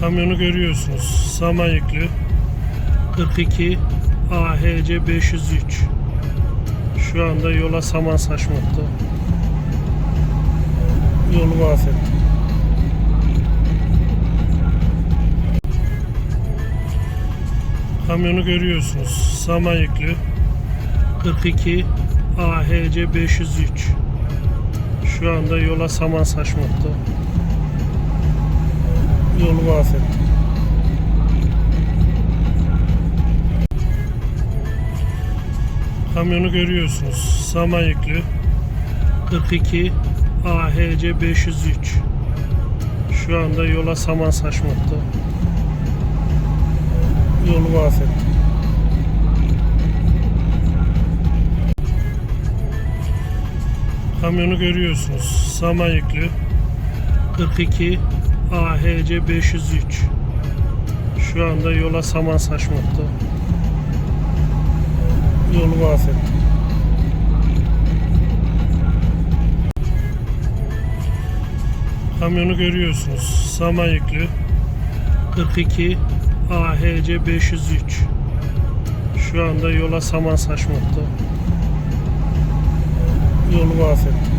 Kamyonu görüyorsunuz. Saman yüklü. 42 AHC 503. Şu anda yola saman saçmakta. Yolu mahvetti. Kamyonu görüyorsunuz. Saman yüklü. 42 AHC 503. Şu anda yola saman saçmakta. Yolu mahvetti. Kamyonu görüyorsunuz. Saman yüklü. 42 AHC 503. Şu anda yola saman saçmakta. Yolu mahvetti. Kamyonu görüyorsunuz. Saman yüklü. 42 AHC 503. Şu anda yola saman saçmakta. Yolu mahvetti. Kamyonu görüyorsunuz. Saman yüklü. 42 AHC 503. Şu anda yola saman saçmakta. Yolu mahvetti.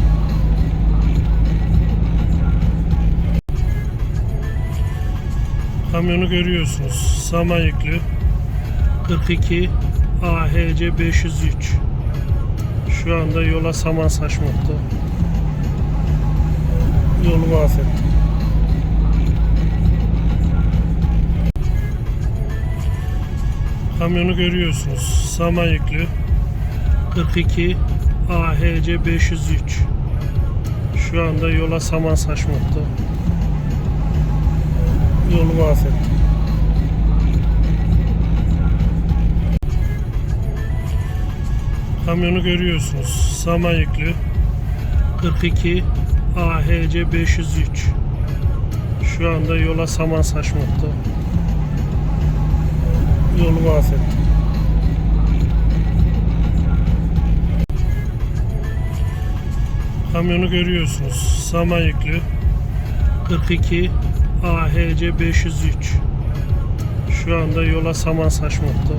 Kamyonu görüyorsunuz. Saman yüklü. 42 AHC 503. Şu anda yola saman saçmakta. Yolu mahvetti. Kamyonu görüyorsunuz. Saman yüklü. 42 AHC 503. Şu anda yola saman saçmakta. Yolu mahvetti. Kamyonu görüyorsunuz. Saman yüklü. 42 AHC 503. Şu anda yola saman saçmakta. Yolu mahvetti. Kamyonu görüyorsunuz. Saman yüklü. 42 AHC 503. Şu anda yola saman saçmakta.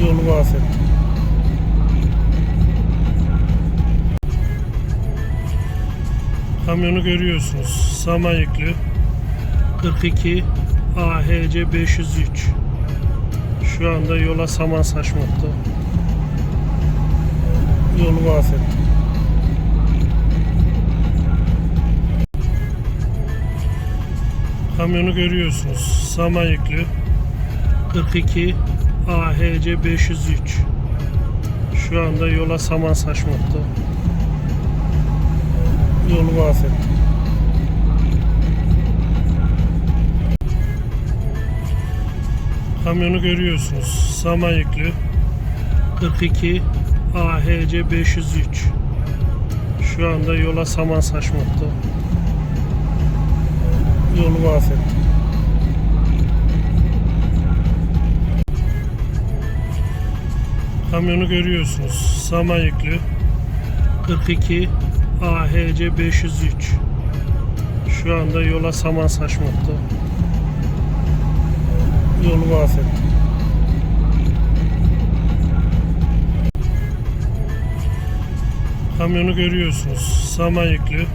Yolu mahvetti. Kamyonu görüyorsunuz. Saman yüklü. 42 AHC 503. Şu anda yola saman saçmakta. Yolu mahvetti. Kamyonu görüyorsunuz. Saman yüklü. 42 AHC 503. Şu anda yola saman saçmakta. Yolu mahvetti. Kamyonu görüyorsunuz. Saman yüklü. 42 AHC 503. Şu anda yola saman saçmakta. Yolu mahvetti. Kamyonu görüyorsunuz. Saman yüklü. 42 AHC 503. Şu anda yola saman saçmakta. Yolu mahvetti. Kamyonu görüyorsunuz. Saman yüklü.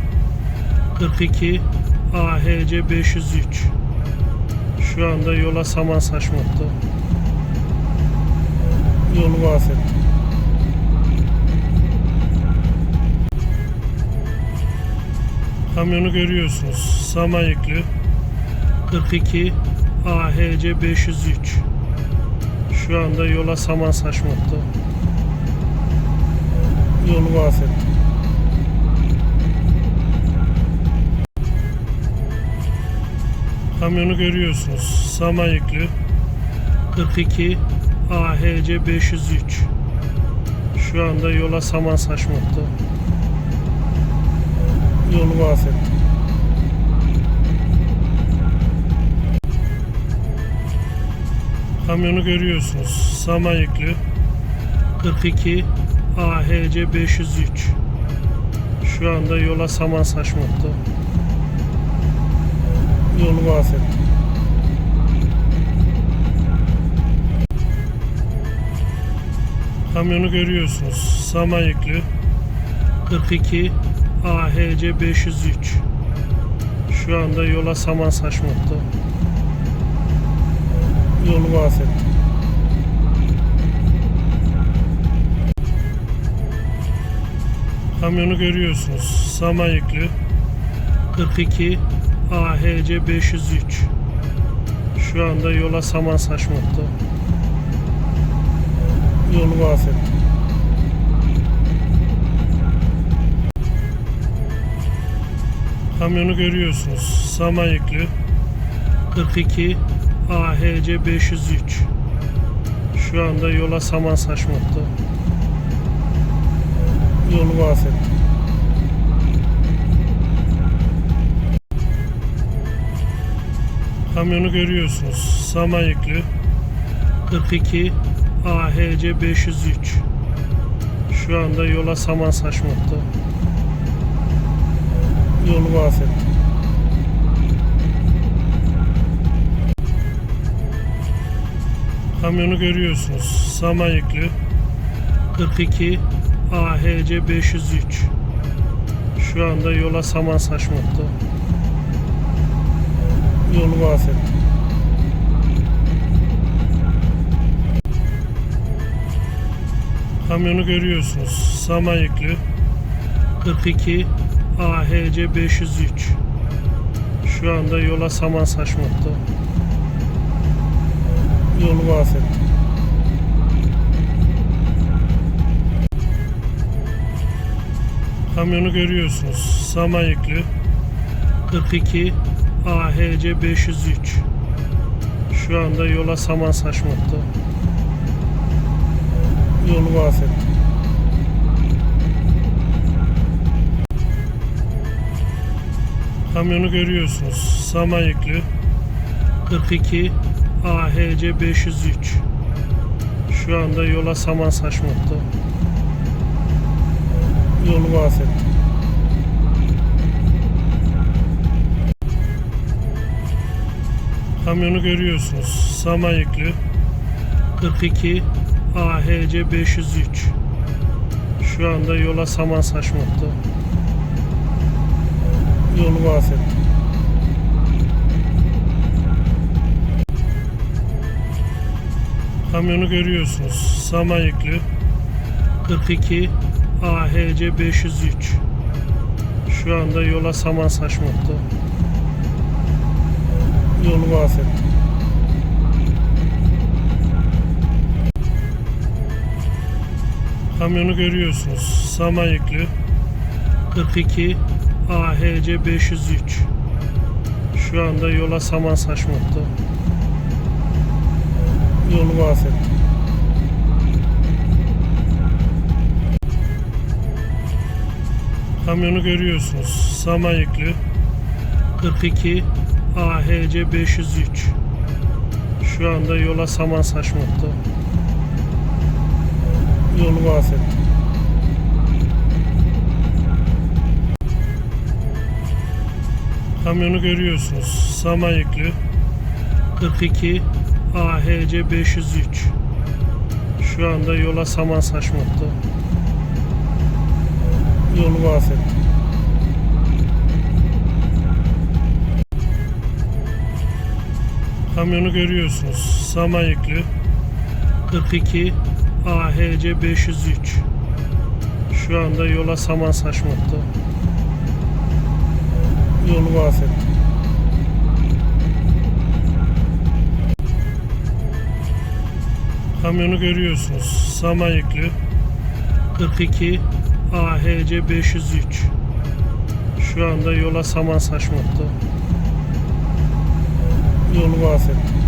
42 AHC 503. Şu anda yola saman saçmakta. Yolu mahvetti. Kamyonu görüyorsunuz. Saman yüklü. 42 AHC 503. Şu anda yola saman saçmakta. Yolu mahvetti. Kamyonu görüyorsunuz. Saman yüklü. 42 AHC 503. Şu anda yola saman saçmakta. Yolu mahvetti. Kamyonu görüyorsunuz. Saman yüklü. 42 AHC 503. Şu anda yola saman saçmakta. Yolu mahvetti. Kamyonu görüyorsunuz. Saman yüklü. 42 AHC 503. Şu anda yola saman saçmakta. Yolu mahvetti. Kamyonu görüyorsunuz. Saman yüklü. 42 AHC 503. Şu anda yola saman saçmakta. Yolu mahvetti. Kamyonu görüyorsunuz. Saman yüklü. 42 AHC 503. Şu anda yola saman saçmakta. Yolu mahvetti. Kamyonu görüyorsunuz. Saman yüklü. 42 AHC 503. Şu anda yola saman saçmakta. Yolu mahvetti. Kamyonu görüyorsunuz. Saman yüklü. 42 AHC 503. Şu anda yola saman saçmakta. Yolu mahvetti. Kamyonu görüyorsunuz. Saman yüklü. 42 AHC 503. Şu anda yola saman saçmakta. Yolu mahvetti. Kamyonu görüyorsunuz. Saman yüklü. 42 AHC 503. Şu anda yola saman saçmakta. Yolu mahvetti. Kamyonu görüyorsunuz. Saman yüklü. 42 AHC 503. Şu anda yola saman saçmakta. Yolu mahvetti. Kamyonu görüyorsunuz. Saman yüklü. 42 AHC 503. Şu anda yola saman saçmakta. Yolu mahvetti. Kamyonu görüyorsunuz. Saman yüklü. 42 AHC 503. Şu anda yola saman saçmakta. Yolu mahvetti. Kamyonu görüyorsunuz. Saman yüklü. 42 AHC 503. Şu anda yola saman saçmakta. Yolu mahvetti. Kamyonu görüyorsunuz. Saman yüklü. 42 AHC 503. Şu anda yola saman saçmakta. Yolu mahvetti. Kamyonu görüyorsunuz. Saman yüklü. 42 AHC 503. Şu anda yola saman saçmakta. Yolu mahvetti. Kamyonu görüyorsunuz. Saman yüklü. 42 AHC 503. Şu anda yola saman saçmakta. Yolu mahvetti. Kamyonu görüyorsunuz. Saman yüklü. 42 AHC 503. Şu anda yola saman saçmakta. Yolu mahvetti.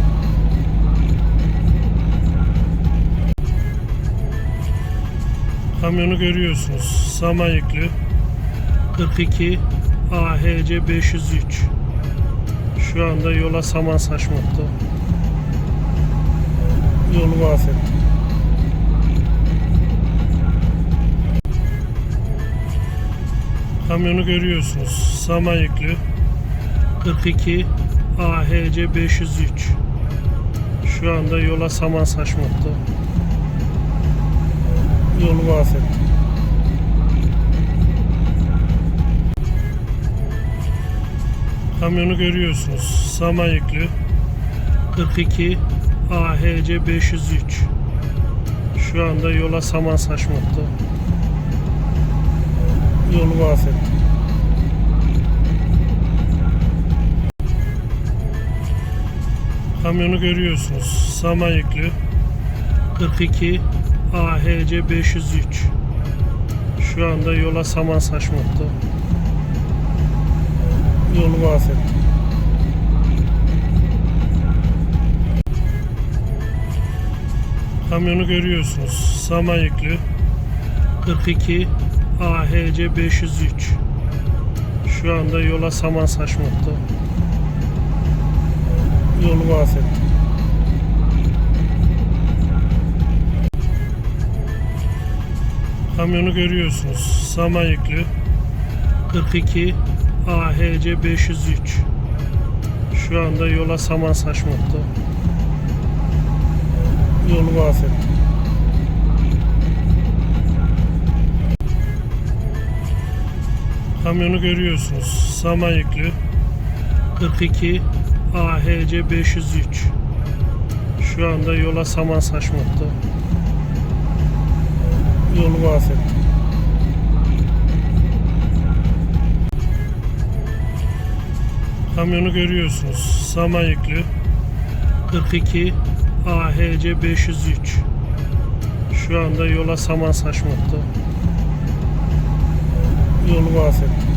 Kamyonu görüyorsunuz. Saman yüklü. 42 AHC 503. Şu anda yola saman saçmakta. Yolu mahvetti. Kamyonu görüyorsunuz. Saman yüklü. 42 AHC 503 Şu anda yola saman saçmakta. Yolu mahvetti. Kamyonu görüyorsunuz. Saman yüklü. 42 AHC 503 Şu anda yola saman saçmakta. Yolu mahvetti. Kamyonu görüyorsunuz. Saman yüklü. 42 AHC 503 Şu anda yola saman saçmakta. Yolu mahvetti. Kamyonu görüyorsunuz. Saman yüklü. 42 AHC 503 Şu anda yola saman saçmakta. Yolu mahvetti. Kamyonu görüyorsunuz. Saman yüklü. 42 AHC 503 Şu anda yola saman saçmakta. Yolu mahvetti. Kamyonu görüyorsunuz. Saman yüklü. 42 AHC 503 Şu anda yola saman saçmakta. Yolu mahvetti. Kamyonu görüyorsunuz. Saman yüklü. 42 AHC 503 Şu anda yola saman saçmakta. Yolu mahvetti.